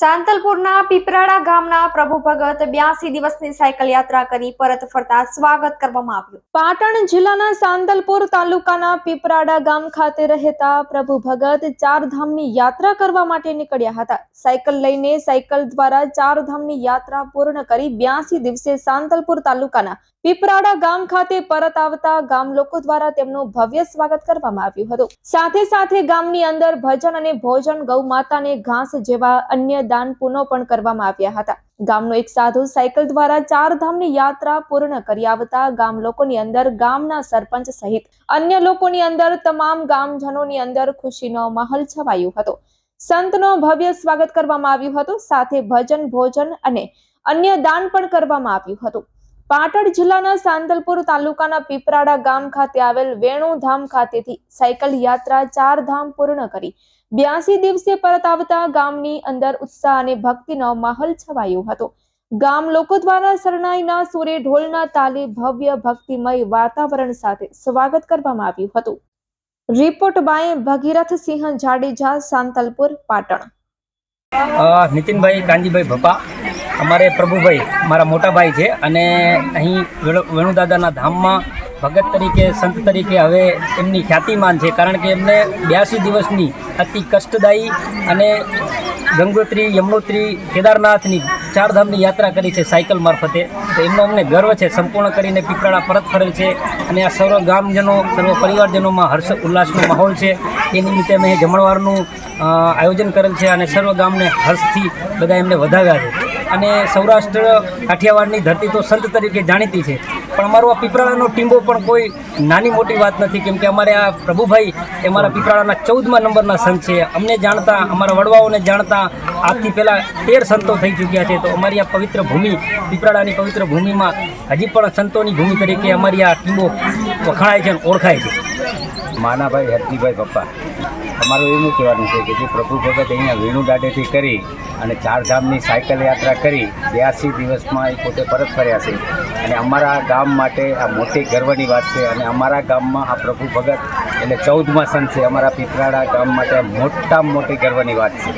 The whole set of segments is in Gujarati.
સાંતલપુરના પીપરાડા ગામના પ્રભુ ભગત બ્યાસી દિવસની સાયકલ યાત્રા કરી પરત ફરતા સ્વાગત કરવામાં આવ્યું. પાટણ જિલ્લાના સાંતલપુર તાલુકાના પીપરાડા ગામ ખાતે રહેતા પ્રભુ ભગત ચાર ધામની યાત્રા કરવા માટે નીકળ્યા હતા. સાયકલ લઈને સાયકલ દ્વારા ચાર ધામની યાત્રા પૂર્ણ કરી બ્યાસી દિવસે સાંતલપુર તાલુકાના પીપરાડા ગામ ખાતે પરત આવતા ગામ લોકો દ્વારા તેમનું ભવ્ય સ્વાગત કરવામાં આવ્યું હતું. સાથે સાથે ગામની અંદર ભજન અને ભોજન ગૌ માતાને ઘાસ જેવા અન્ય દાન પુનો પણ કરવામાં આવ્યા હતા. ગામનો એક સાધુ સાયકલ દ્વારા ચાર ધામની યાત્રા પૂર્ણ કરી આવતા ગામ લોકોની અંદર ગામના સરપંચ સહિત અન્ય લોકોની અંદર તમામ ગામજનોની અંદર ખુશીનો માહોલ છવાયો હતો. સંતનો ભવ્ય સ્વાગત કરવામાં આવ્યું હતું, સાથે ભજન, ભોજન અને અન્ય દાન પણ કરવામાં આવ્યું હતું. પાટણ જિલ્લાના સાંતલપુર તાલુકાના પીપરાડા ગામ ખાતે આવેલ વેણુધામ ખાતેથી સાયકલ યાત્રા ચાર ધામ પૂર્ણ કરી બ્યાસી દિવસે પરત આવતા ગામની અંદર ઉત્સાહ અને ભક્તિનો માહોલ છવાયો હતો. ગામ લોકો દ્વારા શરણાઈના સુરે ઢોલના તાલે ભવ્ય ભક્તિમય વાતાવરણ સાથે સ્વાગત કરવામાં આવ્યું હતું. Report by Bhagirath Singh Jadeja, Santalpur, Patan. Nitinbhai Kanjibhai ભપા, અમારે પ્રભુભાઈ, મારા મોટા ભાઈ છે અને અહીં વેણુદાદાના ધામમાં ભગત તરીકે, સંત તરીકે હવે એમની ખ્યાતિમાન છે. કારણ કે એમને બ્યાસી દિવસની અતિ કષ્ટદાયી અને ગંગોત્રી, યમનોત્રી, કેદારનાથની ચારધામની યાત્રા કરી છે સાયકલ મારફતે. તો એમનો અમને ગર્વ છે. સંપૂર્ણ કરીને પીપળાડા પરત ફરેલ છે અને આ સર્વ ગામજનો, સર્વ પરિવારજનોમાં હર્ષ, ઉલ્લાસનો માહોલ છે. એ નિમિત્તે અમે જમણવારનું આયોજન કરેલ છે અને સર્વ ગામને હર્ષથી બધા એમને વધાવ્યા છે. અને સૌરાષ્ટ્ર, કાઠિયાવાડની ધરતી તો સંત તરીકે જાણીતી છે. પણ અમારો આ પીપળાનો ટીંબો પણ કોઈ નાની મોટી વાત નથી, કેમ કે અમારે આ પ્રભુભાઈ એ મારા પીપરાળાના ચૌદમા નંબરના સંત છે. અમને જાણતા, અમારા વડવાઓને જાણતા આજથી પહેલાં તેર સંતો થઈ ચૂક્યા છે. તો અમારી આ પવિત્ર ભૂમિ, પીપરાળાની પવિત્ર ભૂમિમાં હજી પણ સંતોની ભૂમિ તરીકે અમારી આ ટીંબો વખણાય છે અને ઓળખાય છે. માનાભાઈ હરજીભાઈ પપ્પા. અમારું એવું કહેવાનું છે કે જે પ્રભુ ભગત અહીંયા વેણુ દાડેથી કરી અને ચારધામની સાયકલ યાત્રા કરી, બ્યાસી દિવસમાં એ પોતે પરત ફર્યા છે. અને અમારા ગામ માટે આ મોટી ગર્વની વાત છે અને અમારા ગામમાં આ પ્રભુ ભગત એટલે ચૌદમા સંત છે. અમારા પીપરાડા ગામ માટે મોટામાં મોટી ગર્વની વાત છે.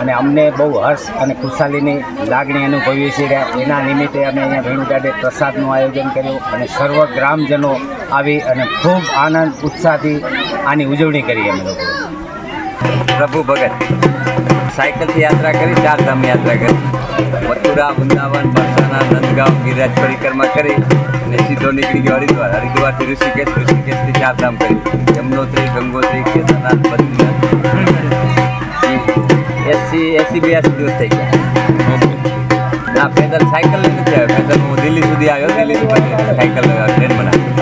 અને અમને બહુ હર્ષ અને ખુશાલીની લાગણી અનુભવીએ છીએ એના નિમિત્તે અમે અહીંયા વેણુ દાડે પ્રસાદનું આયોજન કર્યું અને સર્વ ગ્રામજનો આવી અને ખૂબ આનંદ, ઉત્સાહથી આની ઉજવણી કરી અમે લોકો. પ્રભુ ભગત. સાયકલથી યાત્રા કરી ચાર ધામ યાત્રા કરી. મથુરા, વૃંદાવન બરસાના નંદગાંવ, ગિરિરાજ પરિક્રમા કરી અને સીધો નીકળી ગયો હરિદ્વાર. હરિદ્વારથી ઋષિકેશ, ઋષિકેશથી ચાર ધામ કરી. યમનોત્રી, ગંગોત્રી, કેદારનાથ, બદ્રીનાથ. એસી એસી બ્યાસી દિવસ થઈ ગયા. ના, પેદલ સાયકલ લઈને નથી આવ્યો. પેદલ હું દિલ્હી સુધી આવ્યો. દિલ્હીથી પછી સાયકલ ટ્રેન બનાવી.